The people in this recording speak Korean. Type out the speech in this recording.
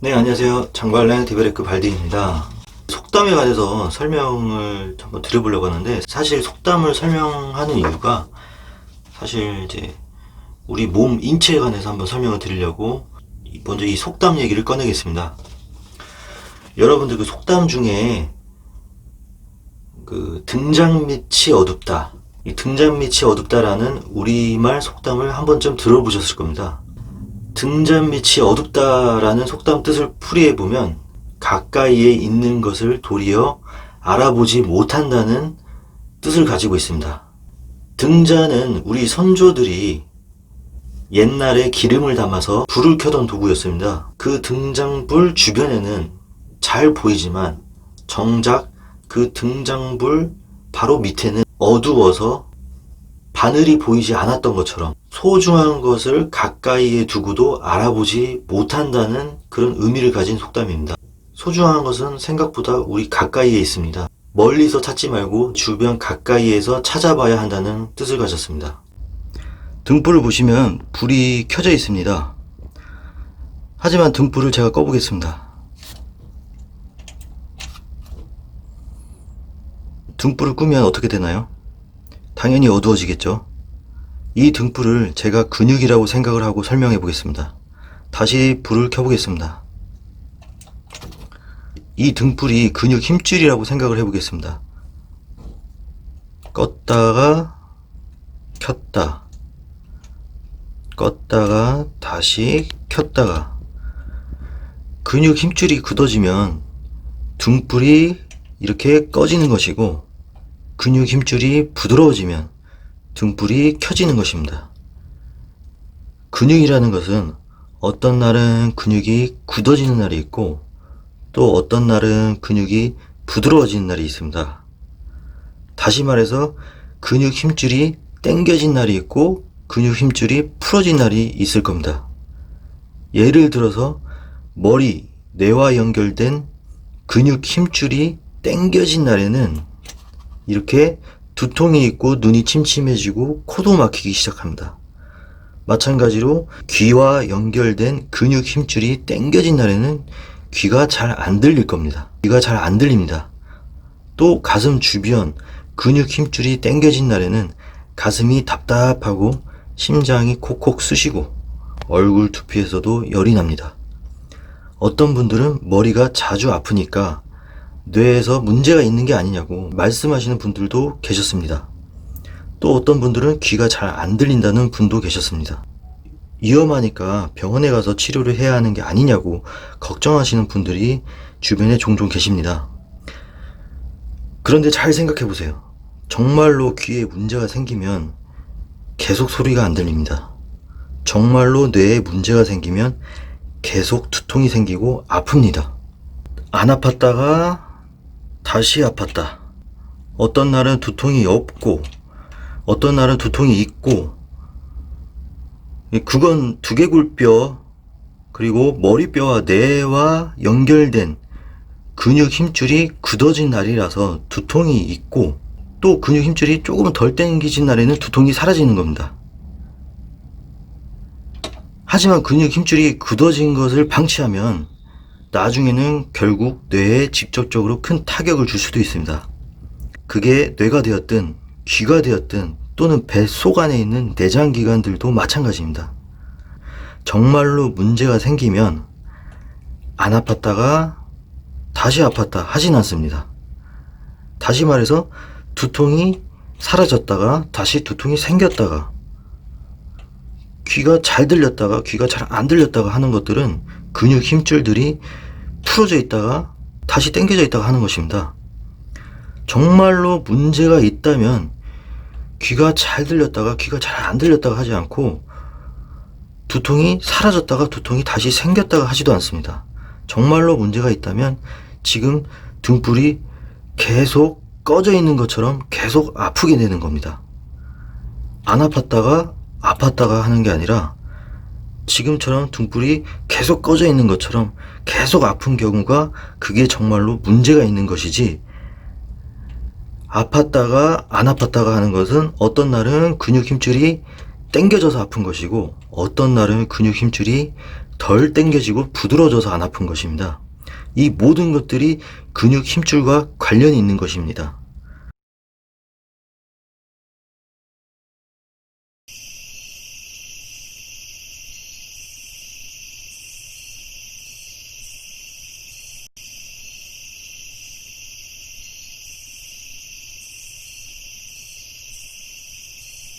네, 안녕하세요. 장발랭 디베레크 발디입니다. 속담에 관해서 설명을 한번 드려보려고 하는데, 사실 속담을 설명하는 이유가, 사실 이제, 우리 몸 인체에 관해서 한번 설명을 드리려고, 먼저 이 속담 얘기를 꺼내겠습니다. 여러분들 그 속담 중에, 그, 등장 밑이 어둡다. 이 등장 밑이 어둡다라는 우리말 속담을 한 번쯤 들어보셨을 겁니다. 등잔 밑이 어둡다라는 속담 뜻을 풀이해 보면 가까이에 있는 것을 도리어 알아보지 못한다는 뜻을 가지고 있습니다. 등잔은 우리 선조들이 옛날에 기름을 담아서 불을 켜던 도구였습니다. 그 등장불 주변에는 잘 보이지만 정작 그 등장불 바로 밑에는 어두워서 바늘이 보이지 않았던 것처럼 소중한 것을 가까이에 두고도 알아보지 못한다는 그런 의미를 가진 속담입니다. 소중한 것은 생각보다 우리 가까이에 있습니다. 멀리서 찾지 말고 주변 가까이에서 찾아봐야 한다는 뜻을 가졌습니다. 등불을 보시면 불이 켜져 있습니다. 하지만 등불을 제가 꺼보겠습니다. 등불을 끄면 어떻게 되나요? 당연히 어두워지겠죠. 이 등불을 제가 근육이라고 생각을 하고 설명해 보겠습니다. 다시 불을 켜보겠습니다. 이 등불이 근육 힘줄이라고 생각을 해보겠습니다. 껐다가 켰다. 껐다가 다시 켰다가 근육 힘줄이 굳어지면 등불이 이렇게 꺼지는 것이고 근육 힘줄이 부드러워지면 등불이 켜지는 것입니다. 근육이라는 것은 어떤 날은 근육이 굳어지는 날이 있고 또 어떤 날은 근육이 부드러워지는 날이 있습니다. 다시 말해서 근육 힘줄이 당겨진 날이 있고 근육 힘줄이 풀어진 날이 있을 겁니다. 예를 들어서 머리, 뇌와 연결된 근육 힘줄이 당겨진 날에는 이렇게 두통이 있고 눈이 침침해지고 코도 막히기 시작합니다. 마찬가지로 귀와 연결된 근육 힘줄이 당겨진 날에는 귀가 잘 안 들릴 겁니다. 귀가 잘 안 들립니다. 또 가슴 주변 근육 힘줄이 당겨진 날에는 가슴이 답답하고 심장이 콕콕 쑤시고 얼굴 두피에서도 열이 납니다. 어떤 분들은 머리가 자주 아프니까 뇌에서 문제가 있는 게 아니냐고 말씀하시는 분들도 계셨습니다. 또 어떤 분들은 귀가 잘 안 들린다는 분도 계셨습니다. 위험하니까 병원에 가서 치료를 해야 하는 게 아니냐고 걱정하시는 분들이 주변에 종종 계십니다. 그런데 잘 생각해 보세요. 정말로 귀에 문제가 생기면 계속 소리가 안 들립니다. 정말로 뇌에 문제가 생기면 계속 두통이 생기고 아픕니다. 안 아팠다가 다시 아팠다. 어떤 날은 두통이 없고, 어떤 날은 두통이 있고, 그건 두개골뼈, 그리고 머리뼈와 뇌와 연결된 근육 힘줄이 굳어진 날이라서 두통이 있고, 또 근육 힘줄이 조금 덜 당기진 날에는 두통이 사라지는 겁니다. 하지만 근육 힘줄이 굳어진 것을 방치하면 나중에는 결국 뇌에 직접적으로 큰 타격을 줄 수도 있습니다. 그게 뇌가 되었든 귀가 되었든 또는 배속 안에 있는 내장 기관들도 마찬가지입니다. 정말로 문제가 생기면 안 아팠다가 다시 아팠다 하진 않습니다. 다시 말해서 두통이 사라졌다가 다시 두통이 생겼다가 귀가 잘 들렸다가 귀가 잘 안 들렸다가 하는 것들은 근육 힘줄들이 풀어져 있다가 다시 당겨져 있다가 하는 것입니다. 정말로 문제가 있다면 귀가 잘 들렸다가 귀가 잘 안 들렸다가 하지 않고 두통이 사라졌다가 두통이 다시 생겼다가 하지도 않습니다. 정말로 문제가 있다면 지금 등불이 계속 꺼져 있는 것처럼 계속 아프게 되는 겁니다. 안 아팠다가 아팠다가 하는 게 아니라 지금처럼 등불이 계속 꺼져 있는 것처럼 계속 아픈 경우가 그게 정말로 문제가 있는 것이지 아팠다가 안 아팠다가 하는 것은 어떤 날은 근육 힘줄이 당겨져서 아픈 것이고 어떤 날은 근육 힘줄이 덜 당겨지고 부드러워져서 안 아픈 것입니다. 이 모든 것들이 근육 힘줄과 관련이 있는 것입니다.